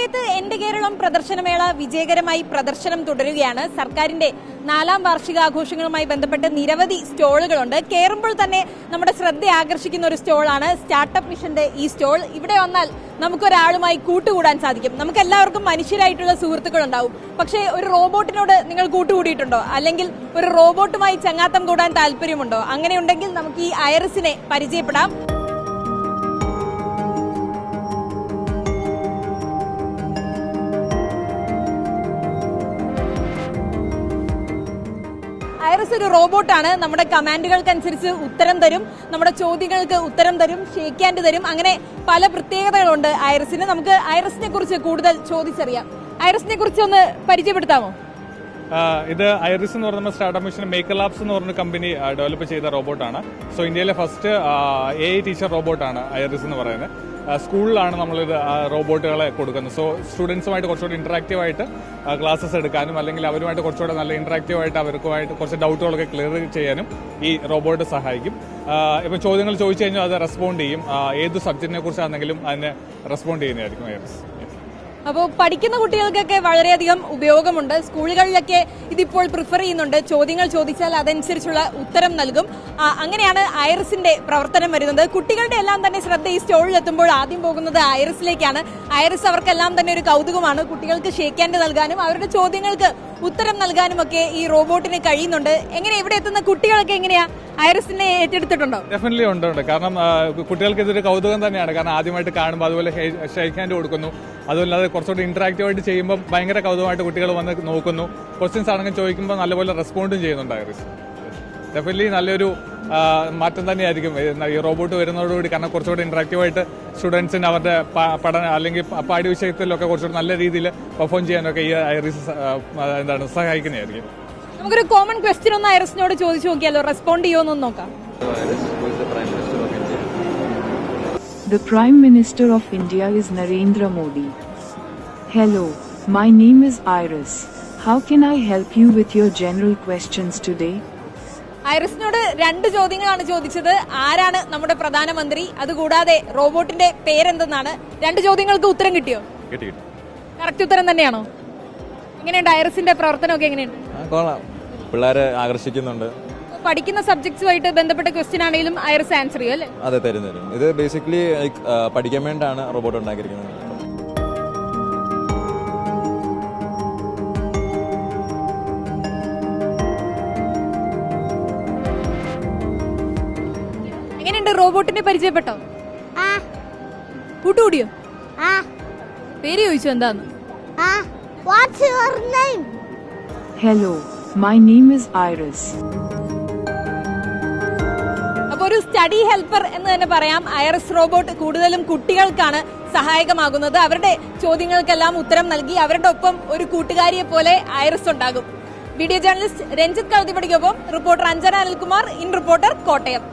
കോട്ടയത്ത് എന്റെ കേരളം പ്രദർശനമേള വിജയകരമായി പ്രദർശനം തുടരുകയാണ്. സർക്കാരിന്റെ നാലാം വാർഷികാഘോഷങ്ങളുമായി ബന്ധപ്പെട്ട് നിരവധി സ്റ്റോളുകളുണ്ട്. കയറുമ്പോൾ തന്നെ നമ്മുടെ ശ്രദ്ധ ആകർഷിക്കുന്ന ഒരു സ്റ്റോളാണ് സ്റ്റാർട്ടപ്പ് മിഷന്റെ ഈ സ്റ്റോൾ. ഇവിടെ വന്നാൽ നമുക്കൊരാളുമായി കൂട്ടുകൂടാൻ സാധിക്കും. നമുക്ക് എല്ലാവർക്കും മനുഷ്യരായിട്ടുള്ള സുഹൃത്തുക്കൾ ഉണ്ടാവും പക്ഷേ ഒരു റോബോട്ടിനോട് നിങ്ങൾ കൂട്ടുകൂടിയിട്ടുണ്ടോ? അല്ലെങ്കിൽ ഒരു റോബോട്ടുമായി ചങ്ങാത്തം കൂടാൻ താല്പര്യമുണ്ടോ? അങ്ങനെയുണ്ടെങ്കിൽ നമുക്ക് ഈ ഐറിസിനെ പരിചയപ്പെടാം. ഐറിസ് ഒരു റോബോട്ടാണ്. നമ്മുടെ കമാൻഡുകൾക്കനുസരിച്ച് ഉത്തരം തരും. നമ്മുടെ ചോദ്യങ്ങൾക്ക് ഉത്തരം തരും. ഷേക്ക് ഹാൻഡ് തരും. അങ്ങനെ പല പ്രത്യേകതകളുണ്ട് ഐറിസിന് നമുക്ക് ഐറിസിനെ കുറിച്ച് കൂടുതൽ ചോദിച്ചറിയാം. ഐറിസിനെ കുറിച്ച് ഒന്ന് പരിചയപ്പെടുത്താമോ? ഇത് ഐറിസ് എന്ന് പറയുന്ന സ്റ്റാർട്ടപ്പ് മിഷൻ മേക്കർ ലാബ്സ് എന്ന് പറഞ്ഞ കമ്പനി ഡെവലപ്പ് ചെയ്ത റോബോട്ടാണ് സോ ഇന്ത്യയിലെ ഫസ്റ്റ് എ ടീച്ചർ റോബോട്ടാണ് ഐറിസ് എന്ന് പറയുന്നത്. സ്കൂളിലാണ് നമ്മളിത് റോബോട്ടുകളെ കൊടുക്കുന്നത്. സോ സ്റ്റുഡൻസുമായിട്ട് കുറച്ചുകൂടി ഇൻട്രാക്റ്റീവായിട്ട് ക്ലാസ്സസ് എടുക്കാനും അല്ലെങ്കിൽ അവരുമായിട്ട് കുറച്ചുകൂടെ നല്ല ഇൻട്രാക്റ്റീവായിട്ട് അവർക്കുമായിട്ട് കുറച്ച് ഡൗട്ടുകളൊക്കെ ക്ലിയർ ചെയ്യാനും ഈ റോബോട്ട് സഹായിക്കും. ഇപ്പം ചോദ്യങ്ങൾ ചോദിച്ചു കഴിഞ്ഞാൽ അത് റെസ്പോണ്ട് ചെയ്യും. ഏത് സബ്ജക്റ്റിനെ കുറിച്ചാണെങ്കിലും അതിനെ റെസ്പോണ്ട് ചെയ്യുന്നതായിരിക്കും അപ്പോൾ പഠിക്കുന്ന കുട്ടികൾക്കൊക്കെ വളരെയധികം ഉപയോഗമുണ്ട്. സ്കൂളുകളിലൊക്കെ ഇതിപ്പോൾ പ്രിഫർ ചെയ്യുന്നുണ്ട്. ചോദ്യങ്ങൾ ചോദിച്ചാൽ അതനുസരിച്ചുള്ള ഉത്തരം നൽകും. അങ്ങനെയാണ് ഐറിസിന്റെ പ്രവർത്തനം വരുന്നത്. കുട്ടികളുടെ എല്ലാം തന്നെ ശ്രദ്ധ ഈ സ്റ്റോളിൽ എത്തുമ്പോൾ ആദ്യം പോകുന്നത് ഐറിസിലേക്കാണ്. ഐറിസ് അവർക്കെല്ലാം തന്നെ ഒരു കൗതുകമാണ്. കുട്ടികൾക്ക് ഷേക്കാൻഡ് നൽകാനും അവരുടെ ചോദ്യങ്ങൾക്ക് ഉത്തരം നൽകാനുമൊക്കെ ഈ റോബോട്ടിന് കഴിയുന്നുണ്ട്. എങ്ങനെ ഇവിടെ എത്തുന്ന കുട്ടികളൊക്കെ എങ്ങനെയാ? ഐറസിനെ ഏറ്റെടുത്തിട്ടുണ്ടോ? ഡെഫിനറ്റ്ലി ഉണ്ട് ഉണ്ട്. കാരണം കുട്ടികൾക്ക് ഇതൊരു കൗതുകം തന്നെയാണ്. കാരണം ആദ്യമായിട്ട് കാണുമ്പോൾ അതുപോലെ ഷെയ്ക്ക് ഹാൻഡ് കൊടുക്കുന്നു. അതുമല്ലാതെ കുറച്ചുകൂടി ഇന്ററാക്റ്റീവ് ആയിട്ട് ചെയ്യുമ്പോൾ ഭയങ്കര കൗതുകമായിട്ട് കുട്ടികൾ വന്ന് നോക്കുന്നു. ക്വസ്റ്റ്യൻസ് ആണെങ്കിൽ ചോദിക്കുമ്പോൾ നല്ലപോലെ റെസ്പോണ്ടും ചെയ്യുന്നുണ്ട് ഐറിസ്. ഡെഫിനറ്റ്ലി നല്ലൊരു മാറ്റം തന്നെയായിരിക്കും ഈ റോബോട്ട് വരുന്നതോടുകൂടി കാരണം കുറച്ചുകൂടി ഇൻട്രാക്റ്റീവായിട്ട് ആയിട്ട് സ്റ്റുഡൻസിന് അവരുടെ പഠനം അല്ലെങ്കിൽ പാഠ്യ വിഷയത്തിലൊക്കെ കുറച്ചുകൂടി നല്ല രീതിയിൽ പെർഫോം ചെയ്യാനൊക്കെ ഈ ഐറിസ് എന്താണ് സഹായിക്കുന്നതായിരിക്കും നമുക്കൊരു കോമൺ ക്വസ്റ്റ്യൻ ഒന്ന് ഐറിസിനോട് ചോദിച്ചു നോക്കിയാലോ റെസ്പോണ്ട് ചെയ്യുമെന്നൊന്ന് നോക്കാം The Prime Minister of India is Narendra Modi. Hello, my name is Iris. How can I help you with your general questions today? ഐറിസിനോട് രണ്ട് ചോദ്യങ്ങളാണ് ചോദിച്ചത്. ആരാണ് നമ്മുടെ പ്രധാനമന്ത്രി? അതുകൂടാതെ റോബോട്ടിന്റെ പേരെന്തെന്നാണ്. രണ്ട് ചോദ്യങ്ങൾക്ക് ഉത്തരം കിട്ടിയോ? കിട്ടി കിട്ടി. കറക്റ്റ് ഉത്തരം തന്നെയാണോ? എങ്ങനെയുണ്ട് ഐറിസിന്റെ പ്രവർത്തനമൊക്കെ എങ്ങനെയുണ്ട്? പിള്ളേരെ ആകർഷിക്കുന്നുണ്ട്. പഠിക്കുന്ന സബ്ജക്ട്സുമായിട്ട് ബന്ധപ്പെട്ട ക്വസ്റ്റ്യൻ ആണെങ്കിലും ഐറിസ് ആൻസർ ചെയ്യും അല്ലേ? അതെ തരും തരും. ഇത് ബേസിക്കലി പഠിക്കാൻ വേണ്ടിയാണ് റോബോട്ട് ഉണ്ടാക്കിയിരിക്കുന്നത്. റോബോട്ടിനെ പരിചയപ്പെട്ടോ? കൂട്ടുകൂടിയോ? പേര് ചോദിച്ചു എന്താന്ന്? Hello my name is Iris my name is Iris. അപ്പൊ ഒരു സ്റ്റഡി ഹെൽപ്പർ എന്ന് തന്നെ പറയാം. ഐറിസ് റോബോട്ട് കൂടുതലും കുട്ടികൾക്കാണ് സഹായകമാകുന്നത്. അവരുടെ ചോദ്യങ്ങൾക്കെല്ലാം ഉത്തരം നൽകി അവരുടെ ഒപ്പം ഒരു കൂട്ടുകാരിയെ പോലെ ഐറിസ് ഉണ്ടാകും. Video journalist Ranjith കൗതിപടിക്കൊപ്പം reporter Anjana Anilkumar in reporter Kottayam.